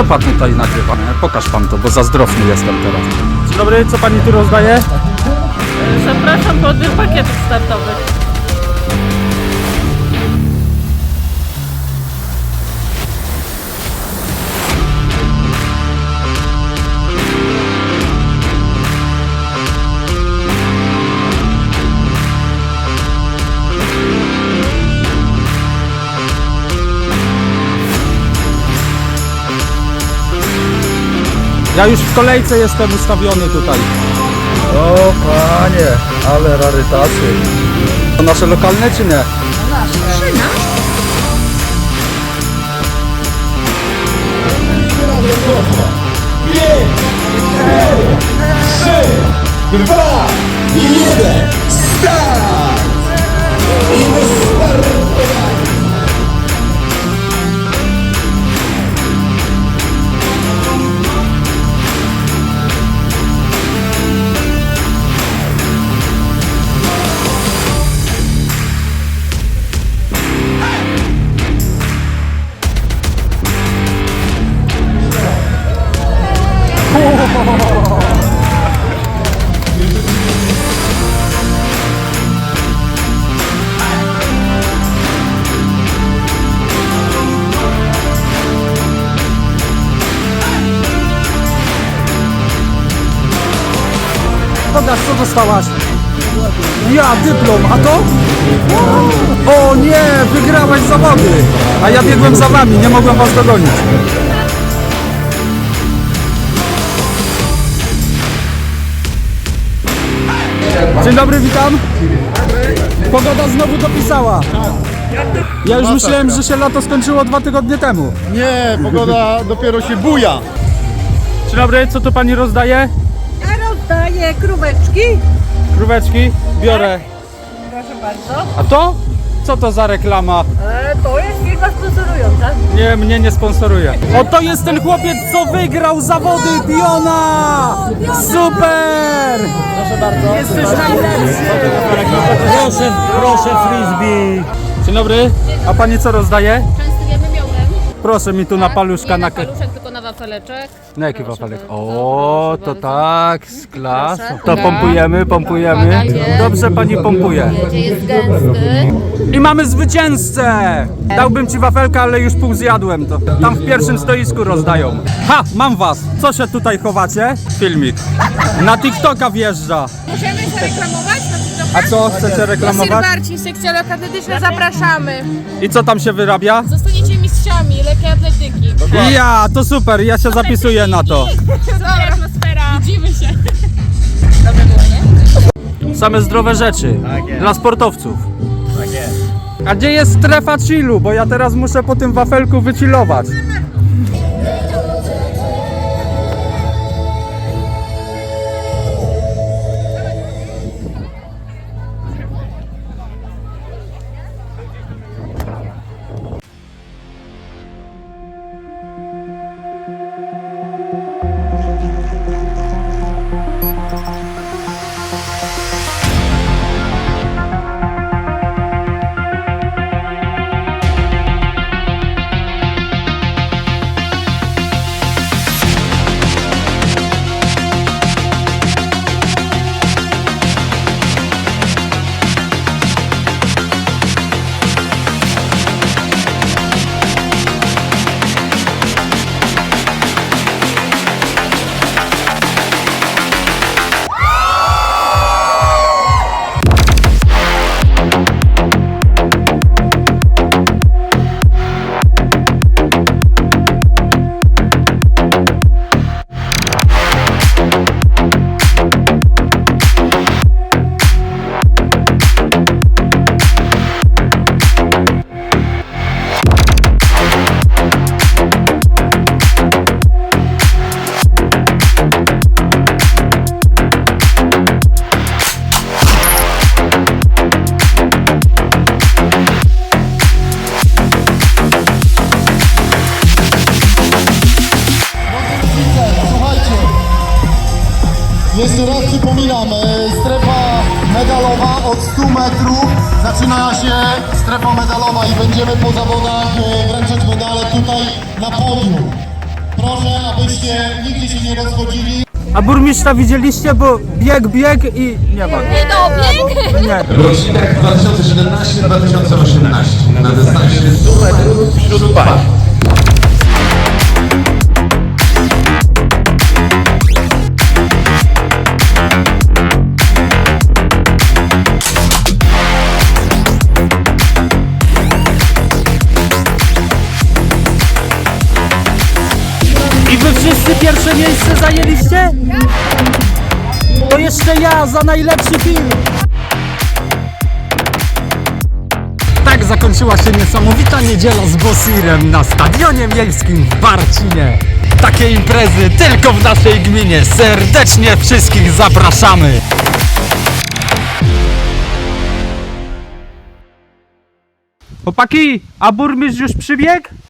co pan tutaj nagrywa? Pokaż pan to, bo zazdrosny jestem teraz. Dzień dobry, co pani tu rozdaje? Zapraszam po odbiór pakietów startowych. Ja już w kolejce jestem ustawiony tutaj. O panie, ale rarytasy. To nasze lokalne czy nie? dwa, dostałaś? Ja, dyplom, a to? O nie, wygrałaś zawody! A ja biegłem za wami, nie mogłem was dogonić. Dzień dobry, witam. Pogoda znowu dopisała. Ja już myślałem, że się lato skończyło dwa tygodnie temu. Nie, pogoda dopiero się buja. Dzień dobry, co tu pani rozdaje? Rozdaję króweczki. Króweczki, biorę. Proszę bardzo. A to? Co to za reklama? E, to jest firma sponsorująca. Nie, mnie nie sponsoruje. O, to jest ten chłopiec, co wygrał zawody Piona! Super! Proszę bardzo. Jesteś najlepszy! Proszę, proszę frisbee. Dzień dobry. A pani co rozdaje? Częstujemy miodem. Proszę mi tu na paluszka nie na... paluszek, wafeleczek. Na jaki Proszę wafelek? bardzo, O, proszę to bardzo. tak, z klas. Proszę. To Tak. pompujemy, pompujemy. Dobrze pani pompuje. Jest gęsty. I mamy zwycięzcę! Dałbym ci wafelka, ale już pół zjadłem to. Tam w pierwszym stoisku rozdają. Ha, mam was! Co się tutaj chowacie? Filmik. Na TikToka wjeżdża. Możemy zareklamować na TikToka? A co chcecie reklamować? Sylwarci, sekcja lokatedyczna, zapraszamy. I co tam się wyrabia? Zostaniecie mistrzami lekkiej atletyki. Ja, to super, ja się zapisuję na to. Dobra atmosfera. Widzimy się. Same zdrowe rzeczy dla sportowców. A gdzie jest strefa chillu? Bo ja teraz muszę po tym wafelku wychillować. Jeszcze raz przypominam, e, strefa medalowa od 100 metrów zaczyna się strefa medalowa i będziemy po zawodach e, wręczać medale tutaj na podium. Proszę, abyście nigdzie się nie rozchodzili. A burmistrza widzieliście, bo bieg, bieg i nie ma. Nie dobieg! Nie. Rocznikach 2017-2018 na dystansie 100 metrów wśród pań. Wszyscy pierwsze miejsce zajęliście? To jeszcze ja za najlepszy film. Tak zakończyła się niesamowita niedziela z Bosirem na Stadionie Miejskim w Barcinie. Takie imprezy tylko w naszej gminie. Serdecznie wszystkich zapraszamy. Chłopaki, a burmistrz już przybiegł?